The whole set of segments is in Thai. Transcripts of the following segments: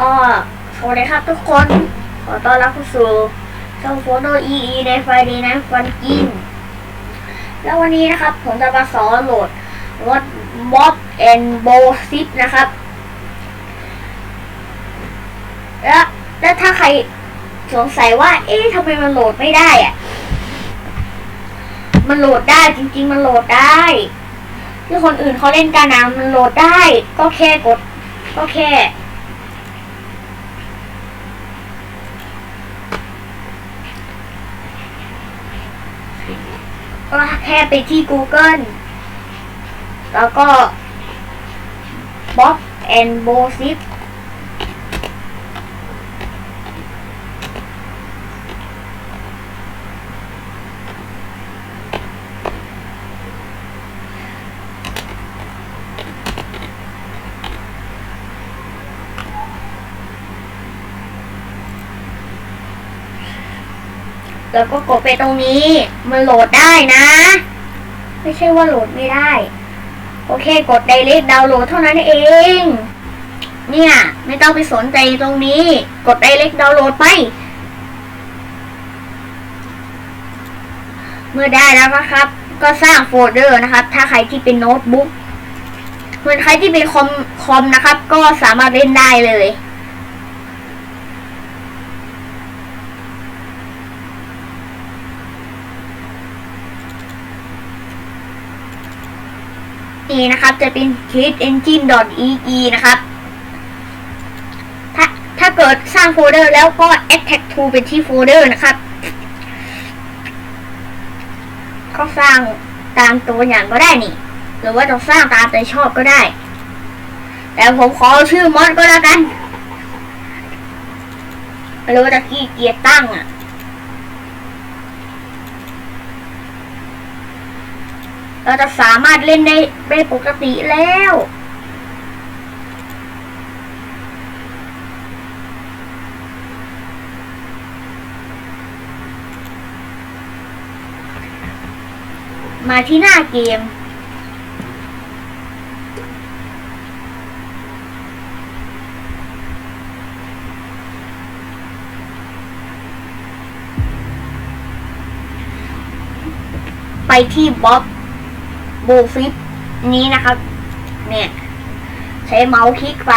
อ๋อสวัสดีครับทุกคน ขอต้อนรับเข้าสู่ช่องโฟโตอีอีในไฟดีนะฟันกิน แล้ววันนี้นะครับ ผมจะมาสอนโหลดรถ Bob and b o s i p นะครับ แล้วแล้วถ้าใครสงสัยว่า เอ๊ะทำไมมันโหลดไม่ได้อะมันโหลดได้จริง ๆ มันโหลดได้ที่คนอื่นเขาเล่นกันนะมันโหลดได้ ก็แค่กด ก็แค่ ก็แค่ไปที่ Google แล้วก็ Bob and b o Zip แล้วก็กดไปตรงนี้ มันโหลดได้นะ ไม่ใช่ว่าโหลดไม่ได้ โอเค กด Direct Download เท่านั้นเอง เนี่ย ไม่ต้องไปสนใจตรงนี้ กด Direct Download ไป เมื่อได้แล้วนะครับ ก็สร้างโฟลเดอร์นะครับ ถ้าใครที่เป็นโน้ตบุ๊กส่วนใครที่เป็นคอมคอมนะครับ ก็สามารถเล่นได้เลย นี่นะครับ จะเป็น kidengine.ee นะครับ ถ้าถ้าเกิดสร้างโฟลเดอร์แล้วก็ attack to เป็นที่โฟลเดอร์นะครับ ก็สร้างตามตัวอย่างก็ได้นี่ หรือว่าจะสร้างตามใจชอบก็ได้ แต่ผมขอชื่อมอดก็แล้วกันหรือว่าจะขี้เกียจตั้งอะ เราจะสามารถเล่นได้ได้ปกติแล้วมาที่หน้าเกม ไปที่บ๊อบ บูฟิปนี้นะครับ เนี่ย ใช้เมาส์คลิกไป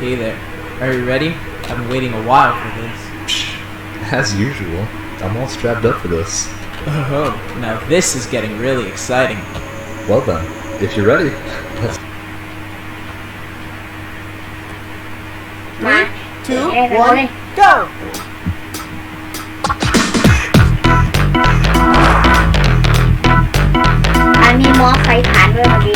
Hey there. Are you ready? I've been waiting a while for this. As usual, I'm all strapped up for this. Oh, now this is getting really exciting. Well then, if you're ready, let's มา two, แรกกันเลย one, go! อันมีมอสไฟฐานด้วยเมื่อกี้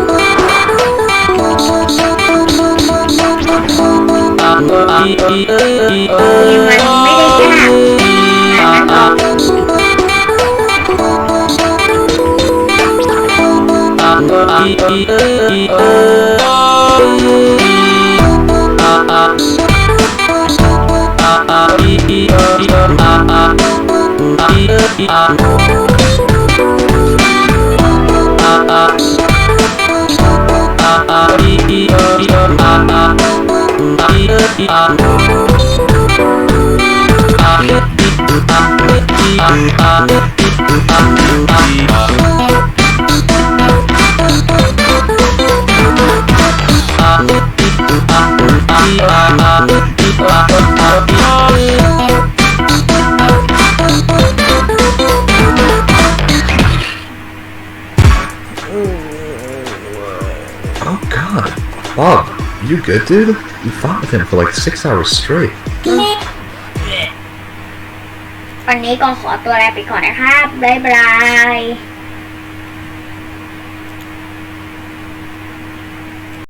Ah ah Oh you good, dude? You fought with him for like six hours straight. วันนี้ก็ขอตัวลาไปก่อนนะครับ บ๊ายบาย